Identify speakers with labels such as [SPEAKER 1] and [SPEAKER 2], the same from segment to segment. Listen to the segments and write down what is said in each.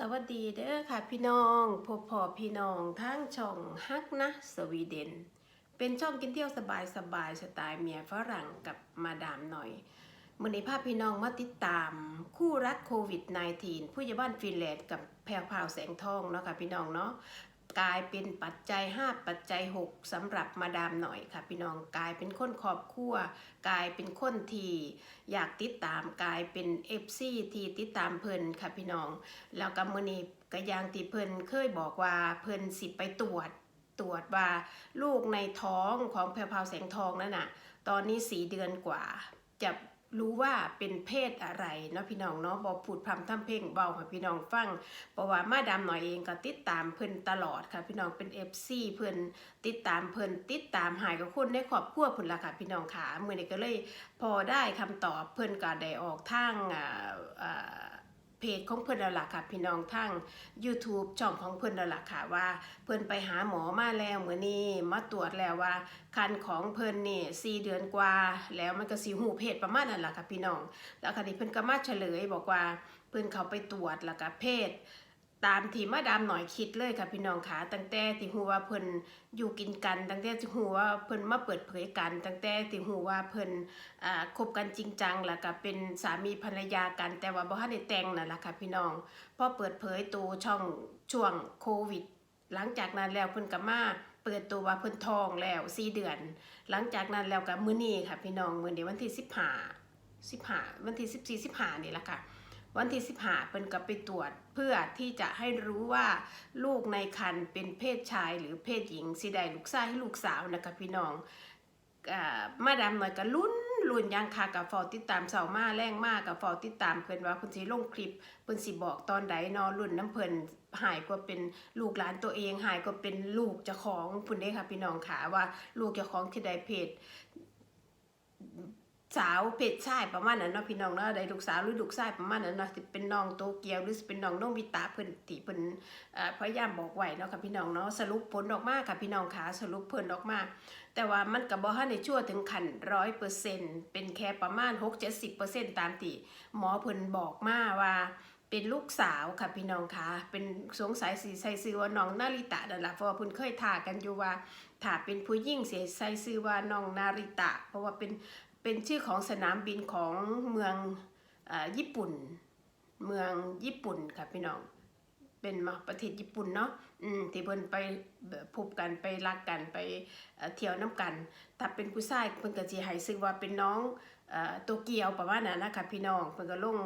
[SPEAKER 1] สวัสดีเด้อค่ะพี่น้องพบพอพี่น้องทั้งช่องฮักนะสวีเดน เป็นช่องกินเที่ยวสบายสบายสไตล์เมียฝรั่งกับมาดามหน่อยมื่อนี้พาพี่น้องมาติดตามคู่รักโควิด -19 ผู้ใหญ่บ้านฟินแลนด์กับแพรวพาวแสงทองเนาะค่ะพี่น้องเนาะ กลายเป็นปัจจัย 5 ปัจจัย 6สำหรับมาดามหน่อยค่ะ พี่น้องกลายเป็นคนครอบครัวกลายเป็นคนที่อยากติดตามกลายเป็นเอฟซีที่ติดตามเพิ่นค่ะพี่น้อง แล้วก็มื้อนี้ก็อย่างที่เพิ่นเคยบอกว่าเพิ่นสิไปตรวจตรวจว่าลูกในท้องของแพรวพราวแสงทองนั่นน่ะ ตอนนี้สีเดือนกว่าจะ รู้ว่าเป็นเพศอะไรเนาะพี่น้องเนาะบอพูดพร่ำทำเพลงเบาค่ะพี่น้องฟังเพราะว่ามาดามหน่อยเองก็ติดตามเพิ่นตลอดค่ะพี่น้องเป็นเอฟซีเพิ่นติดตามเพิ่นติดตามหายกับคนในครอบครัวเพิ่นละค่ะพี่น้องขามื้อนี้ก็เลยพอได้คำตอบเพิ่นก็ได้ออกทางอ่า เพจของเพื่อนแล้วล่ะค่ะ พี่น้องทั้ง YouTube ช่องของเพื่อนแล้วล่ะค่ะว่า เพื่อนไปหาหมอมาแล้วมื้อนี้มาตรวจแล้วว่า คันของเพื่อนนี่สี่เดือนกว่า แล้วมันก็สีหูเพจประมาณนั้นล่ะค่ะพี่น้อง แล้วคันนี้เพื่อนก็มาเฉลยบอกว่าเพื่อนเขาไปตรวจแล้วก็เพจ ตามที่มาดามหน่อยคิดเลยค่ะพี่น้องค่ะตั้งแต่ที่ฮู้ว่าเพิ่นอยู่กินกัน ตั้งแต่ที่ฮู้ว่าเพิ่นมาเปิดเผยกัน ตั้งแต่ที่ฮู้ว่าเพิ่นอ่าคบกันจริงจังแล้วก็เป็นสามีภรรยากัน แต่ว่าบ่ทันได้แต่งนั่นล่ะค่ะพี่น้องพอเปิดเผยตัวช่องช่วงโควิด หลังจากนั้นแล้วเพิ่นก็มาเปิดตัวว่าเพิ่นทองแล้ว4เดือน หลังจากนั้นแล้วก็มื้อนี้ค่ะพี่น้องมื้อนี้วันที่15 15วันที่14 15นี่ล่ะค่ะ วันที่ 15เพิ่นก็ไปตรวจเพื่อที่จะให้รู้ว่าลูกในครรภ์เป็นเพศชายหรือเพศหญิงสิได้ลูกชายให้ลูกสาวนะคะพี่น้องอมาดามหน่อยก็ลุ้นลุ้นยังค่ะกับฟอติดตามเสามาแรงมากกับฟอติดตามเพิ่อนว่าเพิ่นสิลงคลิปเพิ่นสิบอกตอนใดนอรุ่นน้ำเพิ่นหายกว่าเป็นลูกหลานตัวเอง หายกว่าเป็นลูกเจ้าของพุ่นเด้ค่ะพี่น้องค่ะว่าลูกเจ้าของที่ใดเพศ สาวเพศชายประมาณนั้นเนาะพี่น้องเนาะได้ลูกสาวหรือลูกชายประมาณนั้นเนาะสิเป็นน้องโตเกียวหรือสิเป็นน้องน้องวิตาเพิ่นที่เพิ่นพยายามบอกไว้เนาะค่ะพี่น้องเนาะสรุปผลออกมาค่ะพี่น้องขาสรุปผลออกมา แต่ว่ามันก็บ่ทันได้ชั่วถึงขั้น100%เซ็นเป็นแค่ประมาณ6-70%ตามที่หมอเพิ่นบอกมาว่าเป็นลูกสาวค่ะพี่น้องคะเป็นสงสัยสิใส่ซื้อว่าน้องนาริตะนั่นล่ะเพราะว่าเพิ่นเคยท่ากันอยู่ว่าถ้าเป็นผู้หญิงเสิใส่ซื้อว่าน้องนาริตะ เพราะว่าเป็น เป็นชื่อของสนามบินของเมืองอญี่ปุ่น เมืองญี่ปุ่นค่ะพี่น้อง เป็นมาประเทศญี่ปุ่นเนาะอืมที่เพิ่นไปพบกันไปรักกันไปเที่ยวน้ำกัน ถ้าเป็นผู้ชายเพิ่นก็สิให้ชื่อว่าเป็นน้องอ่อโตเกียวประมาณนั้นนะคะพี่น้องเพิ่นก็ลง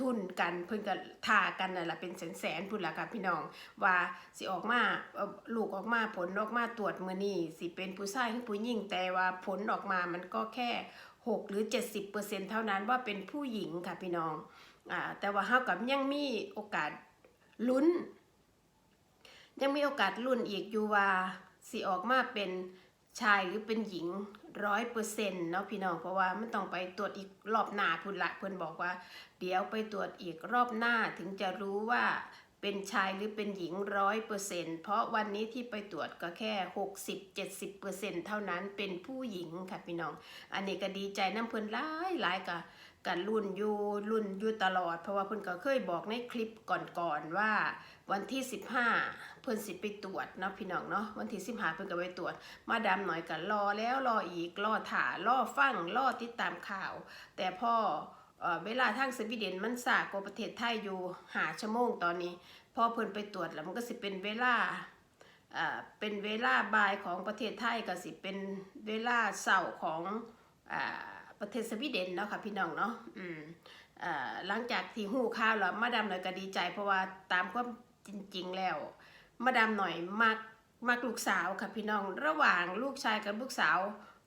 [SPEAKER 1] ทุนกันเพิ่นก็ท่ากันนั่นล่ะเป็นแสนๆพุ่นล่ะค่ะพี่น้อง ว่าสิออกมาลูกออกมาผลออกมาตรวจมื้อนี้สิเป็นผู้ชายหรือผู้หญิงแต่ว่าผลออกมามันก็แค่ 6 หรือ 70%เท่านั้นว่าเป็นผู้หญิงค่ะพี่น้องอ่าแต่ว่าเฮากับยังมีโอกาสลุ้น ยังมีโอกาสลุ้นอีกอยู่ว่าสิออกมาเป็นชายหรือเป็นหญิงร้อยเปอร์เซ็นต์เนาะพี่น้องเพราะว่ามันต้องไปตรวจอีกรอบหน้าพุ่นละเพิ่นบอกว่า เดี๋ยวไปตรวจอีกรอบหน้าถึงจะรู้ว่า เป็นชายหรือเป็นหญิงร้อยเปอร์เซ็นต์เพราะวันนี้ที่ไปตรวจก็แค่หกสิบเจ็ดสิบเปอร์เซ็นต์เท่านั้นเป็นผู้หญิงค่ะพี่น้อง อันนี้ก็ดีใจน้ำเพิ่นหลายหลายกับกันรุ่นอยู่รุ่นอยู่ตลอด เพราะว่าเพิ่นก็เคยบอกในคลิปก่อนๆว่าวันที่ 15 เพิ่นสิไปตรวจเนาะพี่น้องเนาะวันที่ 15 เพิ่นก็ไปตรวจ มาดามหน่อยก็รอแล้วรออีกรอถ่ารอฟังรอติดตามข่าว แต่พ่อ เวลาทางสวีเดนมันสากกว่าประเทศไทยอยู่หาชั่วโมงตอนนี้ พอเพิ่นไปตรวจแล้วมันก็สิเป็นเวลาเป็นเวลาบ่ายของประเทศไทยก็สิเป็นเวลาเสาร์ของอประเทศสวีเดนเนาะค่ะพี่น้องเนาะอืมหลังจากที่หู้ข่าวแล้วมาดามหน่อยก็ดีใจ เพราะว่าตามความจริง ๆ แล้ว มาดามหน่อยมักมักลูกสาวค่ะพี่น้องระหว่างลูกชายกับลูกสาว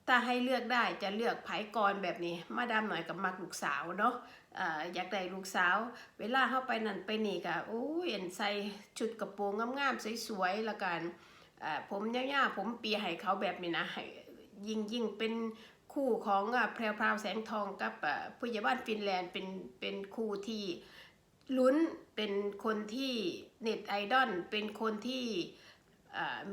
[SPEAKER 1] ถ้าให้เลือกได้จะเลือกไผกรแบบนี้ มาดามหน่อยกับมักลูกสาวเนาะอ่าอยากได้ลูกสาว เวลาเข้าไปนั่นไปนี่ก็โอ้ยเห็นใส่ชุดกระโปรงงามๆสวยๆละกันอ่าผมย่าๆผมเปียให้เขาแบบนี้นะยิ่งยิ่งเป็นคู่ของอะแพรวพราวแสงทองกับอ่าผู้ใหญ่บ้านฟินแลนด์เป็นเป็นคู่ที่ลุ้นเป็นคนที่เน็ตไอดอลเป็นคนที่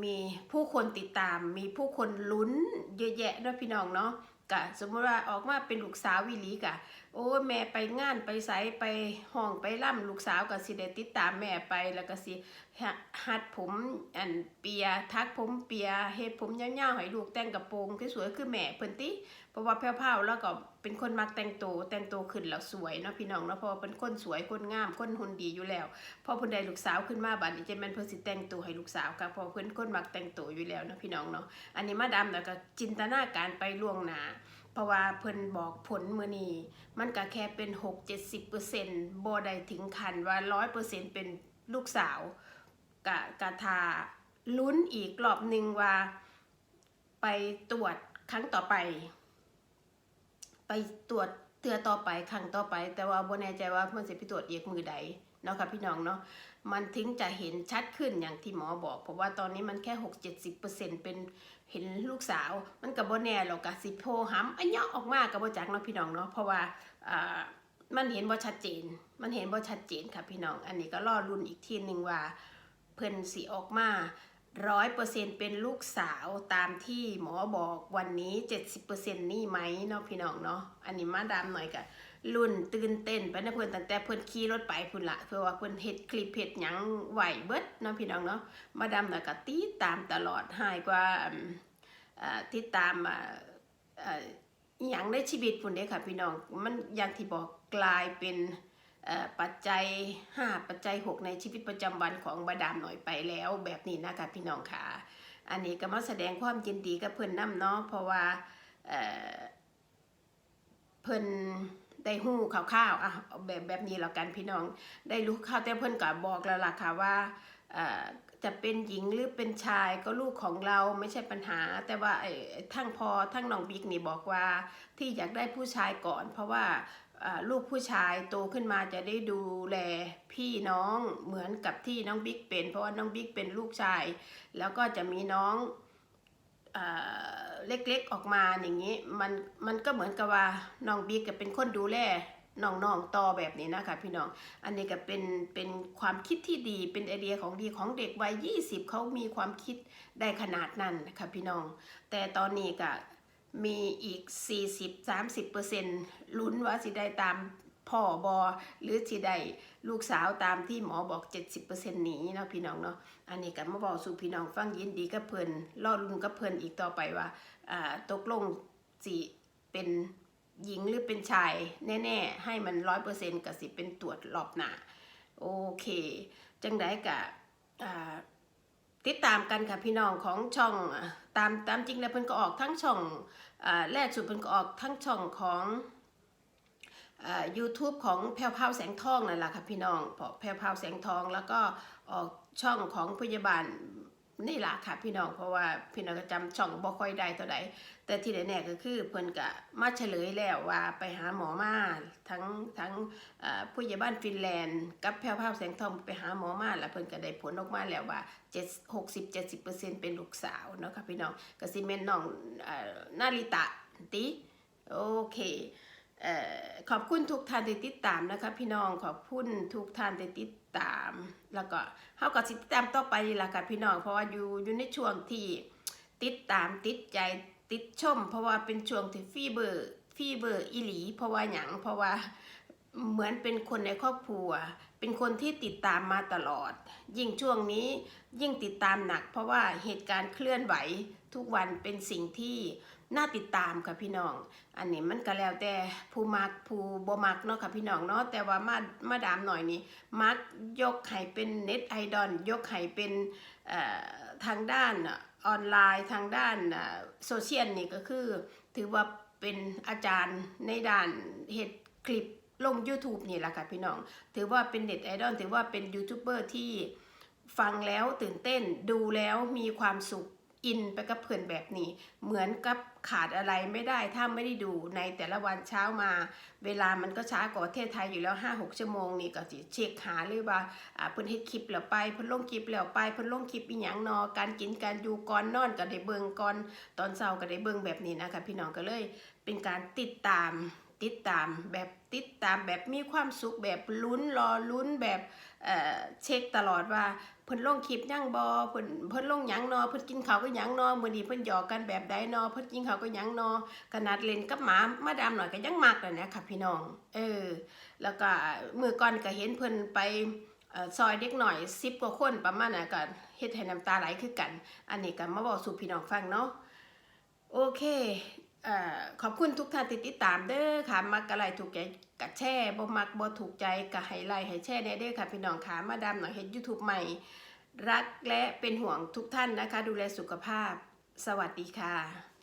[SPEAKER 1] มีผู้คนติดตาม มีผู้คนลุ้นเยอะแยะด้วยพี่น้องเนาะกะสมมติว่าออกมาเป็นลูกสาววิลีกะ โอ้แม่ไปงานไปไสไปห้องไปล่ำลูกสาวก็สิได้ติดตามแม่ไปแล้วก็สิหัดผมอันเปียทักผมเปียเฮ็ดผมยาวๆให้ลูกแต่งกระโปรงคือสวยคือแม่เพิ่นติ เพราะว่าแพ้วๆแล้วก็เป็นคนมักแต่งตัวแต่งตัวขึ้นแล้วสวยเนาะพี่น้องเนาะเพราะว่าเป็นคนสวยคนงามคนหุ่นดีอยู่แล้วพอเพิ่นได้ลูกสาวขึ้นมาบัดนี้จะแม่นเพิ่นสิแต่งตัวให้ลูกสาวกับพอเพิ่นคนมักแต่งตัวอยู่แล้วเนาะพี่น้องเนาะอันนี้มาดามแล้วก็จินตนาการไปล่วงหน้าเพราะว่าเพิ่นบอกผลมือนี้มันก็แค่เป็น 6-70%บ่ได้ถึงขั้นว่า 100%เป็นลูกสาวกะกะทาลุ้นอีกรอบหนึ่งว่า ไปตรวจครั้งต่อไป ไปตรวจเตือต่อไปครั้งต่อไป แต่ว่าบ่แน่ใจว่าเพิ่อนสิไปตรวจเอีกมือใดเนาะค่ะพี่น้องเนาะมันถึงจะเห็นชัดขึ้นอย่างที่หมอบอก เพราะว่าตอนนี้มันแค่ 6-70%เป็นเห็นลูกสาว มันก็บ่แน่หรอกกะสิโพหำอันเนาะออกมาก็บ่จักเนาะพี่น้องเนาะเพราะว่ามันเห็นบ่ชัดเจน มันเห็นบ่ชัดเจนค่ะพี่น้อง อันนี้ก็รอรุ่นอีกทีหนึ่งว่าเพิ่นสิออกมา ร้อยเปอร์เซ็นเป็นลูกสาวตามที่หมอบอกวันนี้เจ็ดสิบเปอร์เซ็นนี่ไหมเนาะพี่น้องเนาะอันนี้มาดามหน่อยกะรุ่นตื่นเต้นไปนะเพิ่อนตั้งแต่เพิ่อนขี่รถไปพุ่นละเพื่อว่าเพิ่อนเฮ็ดคลิปเฮ็ดหยังไหวเบิดเนาะพี่น้องเนาะมาดามหน่อยกะติดตามตลอดหายกว่าอืมอ่ติดตามอ่าอ่าอย่างในชีวิตพุ่นเด้ค่ะพี่น้องมันอย่างที่บอกกลายเป็น ปัจจัย 5 ปัจจัย 6 ในชีวิตประจำวันของบาดามหน่อยไปแล้วแบบนี้นะคะพี่น้องค่ะ อันนี้ก็มาแสดงความยินดีกับเพื่อนน้ำเนาะเพราะว่าเอ่อเพิ่นได้หู้ข่าวๆอะเอาแบบแบบนี้แล้วกันพี่น้องได้รู้ข่าวแต่เพิ่นก็บอกแล้วล่ะค่ะว่าจะเป็นหญิงหรือเป็นชายก็ลูกของเราไม่ใช่ปัญหา แต่ว่าทั้งพอทั้งน้องบิ๊กนี่บอกว่าที่อยากได้ผู้ชายก่อน เพราะว่า ลูกผู้ชายโตขึ้นมาจะได้ดูแลพี่น้องเหมือนกับที่น้องบิ๊กเป็น เพราะว่าน้องบิ๊กเป็นลูกชาย แล้วก็จะมีน้องอ่าเล็กๆออกมาอย่างนี้มันมันก็เหมือนกับว่าน้องบิ๊กก็เป็นคนดูแลน้องๆต่อแบบนี้นะคะพี่น้อง อันนี้ก็เป็นเป็นความคิดที่ดีเป็นไอเดียของดีของเด็กวัย 20 เขามีความคิดได้ขนาดนั้นค่ะพี่น้อง แต่ตอนนี้ก็ มีอีก 40-30%ลุ้นว่าสิได้ตามพ่อบอหรือสิได้ลูกสาวตามที่หมอบอก 70%หนีเนาะพี่น้องเนาะอันนี้ก็มาบอกสู่พี่น้องฟังยินดีกับเพิ่นรอดลุ้นกับเพิ่นอีกต่อไปว่าอ่าตกลงสิเป็นหญิงหรือเป็นชายแน่ๆ ให้มัน100%กับสิเป็นตรวจรอบหน้าโอเค จังไดกะอ่า ติดตามกันค่ะพี่น้องของช่องตามตามจริงแล้วเพิ่นก็ออกทั้งช่องอแรกสุดเพิ่นก็ออกทั้งช่องของยูทูบของแพรวพาวแสงทองนั่นแหละค่ะพี่น้องพราะแพรวพาวแสงทองแล้วก็ออกช่องของพยาบาล นี่ล่ะค่ะพี่น้องเพราะว่าพี่น้องก็จำช่องบ่ค่อยได้เท่าใดแต่ที่แน่ๆก็คือเพิ่นก็มาเฉลยแล้วว่าไปหาหมอมาทั้งทั้งผู้ใหญ่บ้านฟินแลนด์ กับแพรวภาพแสงทองไปหาหมอมาแล้วเพิ่นก็ได้ผลออกมาแล้วว่า7 60 70%เป็นลูกสาวเนาะค่ะพี่น้องก็สิแม่นน้องอนาริตะติโอเค ขอบคุณทุกท่านที่ติดตามนะคะพี่น้องขอบคุณทุกท่านที่ติดตาม แล้วก็เฮาก็ติดตามต่อไปล่ะค่ะพี่น้องเพราะว่าอยู่อยู่ในช่วงที่ติดตามติดใจติดชม เพราะว่าเป็นช่วงที่ฟีเบอร์ฟีเบอร์อีหลี เพราะว่าหยังเพราะว่าเหมือนเป็นคนในครอบครัว เป็นคนที่ติดตามมาตลอด ยิ่งช่วงนี้ยิ่งติดตามหนัก เพราะว่าเหตุการณ์เคลื่อนไหวทุกวันเป็นสิ่งที่ น่าติดตามค่ะพี่น้อง อันนี้มันก็แล้วแต่ผู้มักผู้บ่มักเนาะค่ะพี่น้องเนาะแต่ว่ามามาดามหน่อยนี่มักยกให้เป็นเน็ตไอดอลยกให้เป็นทางด้านออนไลน์ทางด้านโซเชียลนี่ก็คือ ถือว่าเป็นอาจารย์ในด้านเหตุคลิปลง YouTube นี่แหละค่ะพี่น้อง ถือว่าเป็นเน็ตไอดอลถือว่าเป็นยูทูบเบอร์ที่ฟังแล้วตื่นเต้นดูแล้วมีความสุข อินไปกับเพื่อนแบบนี้ เหมือนกับขาดอะไรไม่ได้ถ้าไม่ได้ดูในแต่ละวันเช้ามา เวลามันก็ช้ากว่าประเทศไทยอยู่แล้ว 5-6 ชั่วโมงนี่ก็สิเช็คหาเลยว่าอ่าเพิ่นเฮ็ดคลิปแล้วไปเพิ่นลงคลิปแล้วไปเพิ่นลงคลิปอีหยังนอการกินการอยู่ก่อนนอนก็ได้เบิ่งก่อนตอนเช้าก็ได้เบิ่งแบบนี้นะคะพี่น้องก็เลยเป็นการติดตามติดตามแบบติดตามแบบมีความสุขแบบลุ้นรอลุ้นแบบ เช็คตลอดว่าเพิ่นลงคลิปยังบ่เพิ่นเพิ่นลงยังนอเพิ่นกินข้าวก็ยังนอมื้อนี้เพิ่นหยอกกันแบบใดนอเพิ่นกินข้าวก็ยังนอขนาดเล่นกับหมามาดามหน่อยก็ยังมักเลยนะค่ะพี่น้อง เออ แล้วก็มือก่อนก็เห็นเพิ่นไปซอยเด็กหน่อย10กว่าคนประมาณน่ะก็เฮ็ดให้น้ำตาไหลคือกัน อันนี้ก็มาบอกสู่พี่น้องฟังเนาะโอเค ขอบคุณทุกท่านที่ติดตามเด้อค่ะ มักอะไรถูกใจกัดแช่บ่มักบ่ถูกใจกะไฮไลท์ให้แช่เน่เด้อค่ะพี่น้องค่ะมาดามหน่อยเห็นยูทูบใหม่ รักและเป็นห่วงทุกท่านนะคะ ดูแลสุขภาพ สวัสดีค่ะ